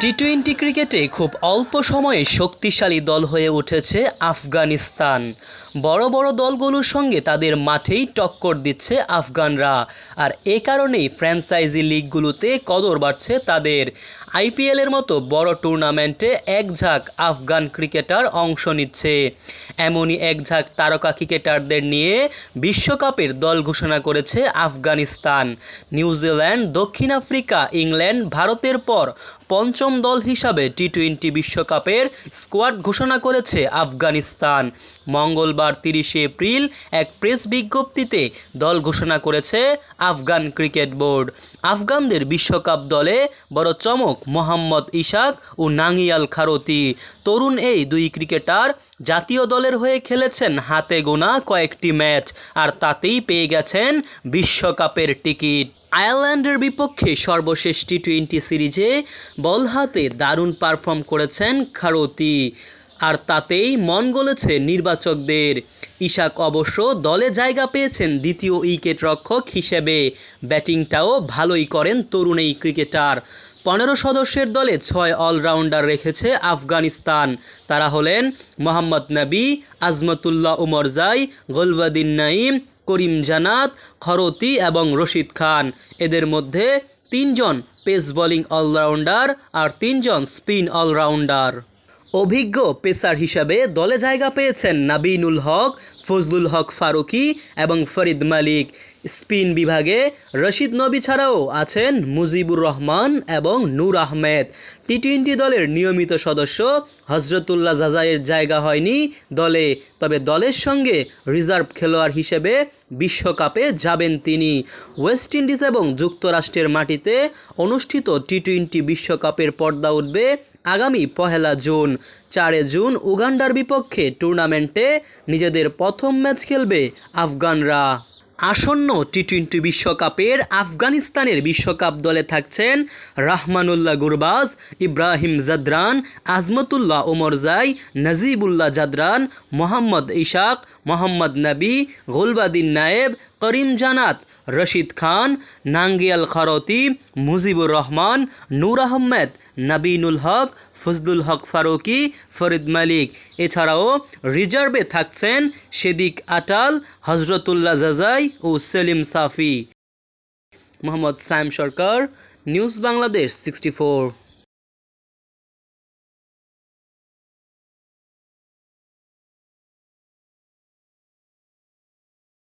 T twenty ক্রিকেটে খুব অল্প সময়ে শক্তিশালী দল হয়ে উঠেছে আফগানিস্তান। বড় বড় দলগুলোর সঙ্গে তাদের মাঠেই টক্কর দিচ্ছে আফগানরা। আর এ কারণেই ফ্র্যাঞ্চাইজি লিগগুলোতে কদর বাড়ছে তাদের। আইপিএলের মতো বড় টুর্নামেন্টে এক ঝাঁক আফগান ক্রিকেটার অংশ নিচ্ছে। এমনই এক ঝাঁক তারকা ক্রিকেটারদের নিয়ে বিশ্বকাপের দল ঘোষণা করেছে আফগানিস্তান। নিউজিল্যান্ড দক্ষিণ আফ্রিকা, ইংল্যান্ড, ভারতের পর পঞ্চম দল হিসাবে টি টোয়েন্টি বিশ্বকাপের স্কোয়াড ঘোষণা করেছে আফগানিস্তান। মঙ্গলবার তিরিশে এপ্রিল এক প্রেস বিজ্ঞপ্তিতে দল ঘোষণা করেছে আফগান ক্রিকেট বোর্ড। আফগানদের বিশ্বকাপ দলে বড় চমক মোহাম্মদ ইশাক ও নাঙ্গিয়াল খারতি। তরুণ এই দুই ক্রিকেটার জাতীয় দলের হয়ে খেলেছেন হাতে গোনা কয়েকটি ম্যাচ আর তাতেই পেয়ে গেছেন বিশ্বকাপের টিকিট। আয়ারল্যান্ডের বিপক্ষে সর্বশেষ টি টোয়েন্টি সিরিজে বল হাতে দারুণ পারফর্ম করেছেন খারতি আর তাতেই মন গলেছে নির্বাচকদের। ইশাক অবশ্য দলে জায়গা পেয়েছেন দ্বিতীয় উইকেট রক্ষক হিসেবে। ব্যাটিংটাও ভালোই করেন তরুণ এই ক্রিকেটার। পনেরো সদস্যের দলে ছয় অলরাউন্ডার রেখেছে আফগানিস্তান। তারা হলেন মোহাম্মদ নবী, আজমতুল্লাহ উমরজাই গোলবাদিন নাইম করিম জানাত, খরতি এবং রশিদ খান। এদের মধ্যে তিনজন পেস বোলিং অলরাউন্ডার আর তিনজন স্পিন অলরাউন্ডার। অভিজ্ঞ পেসার হিসাবে দলে জায়গা পেয়েছেন নাবিনুল হক, ফজলুল হক ফারুকি এবং ফরিদ মালিক। স্পিন বিভাগে রশিদ নবী ছাড়াও আছেন মুজিবুর রহমান এবং নূর আহমেদ। টি টোয়েন্টি দলের নিয়মিত সদস্য হজরতুল্লাহ জাজাইয়ের জায়গা হয়নি দলে, তবে দলের সঙ্গে রিজার্ভ খেলোয়াড় হিসেবে বিশ্বকাপে যাবেন তিনি। ওয়েস্ট ইন্ডিজ এবং যুক্তরাষ্ট্রের মাটিতে অনুষ্ঠিত টি টোয়েন্টি বিশ্বকাপের পর্দা উঠবে আগামী পহেলা জুন। চারে জুন উগান্ডার বিপক্ষে টুর্নামেন্টে নিজেদের প্রথম ম্যাচ খেলবে আফগানরা। আসন্ন টি টোয়েন্টি বিশ্বকাপের আফগানিস্তানের বিশ্বকাপ দলে থাকছেন রাহমানুল্লাহ গুরবাজ, ইব্রাহিম জাদরান, আজমতুল্লাহ ওমরজাই নাজিবুল্লাহ জাদরান, মোহাম্মদ ইশাক, মোহাম্মদ নবী, গুলবাদিন নায়েব, করিম জানাত রশিদ খান, নাঙ্গিয়াল খরতি, মুজিবুর রহমান, নূর আহমেদ, নবীনুল হক, ফজলুল হক ফারুকি, ফরিদ মালিক। এছাড়াও রিজার্ভে থাকছেন সেদিক আটাল, হজরতুল্লাহ জাজাই ও সেলিম সাফি। Mohammad Sayem Sarkar, news Bangladesh, sixty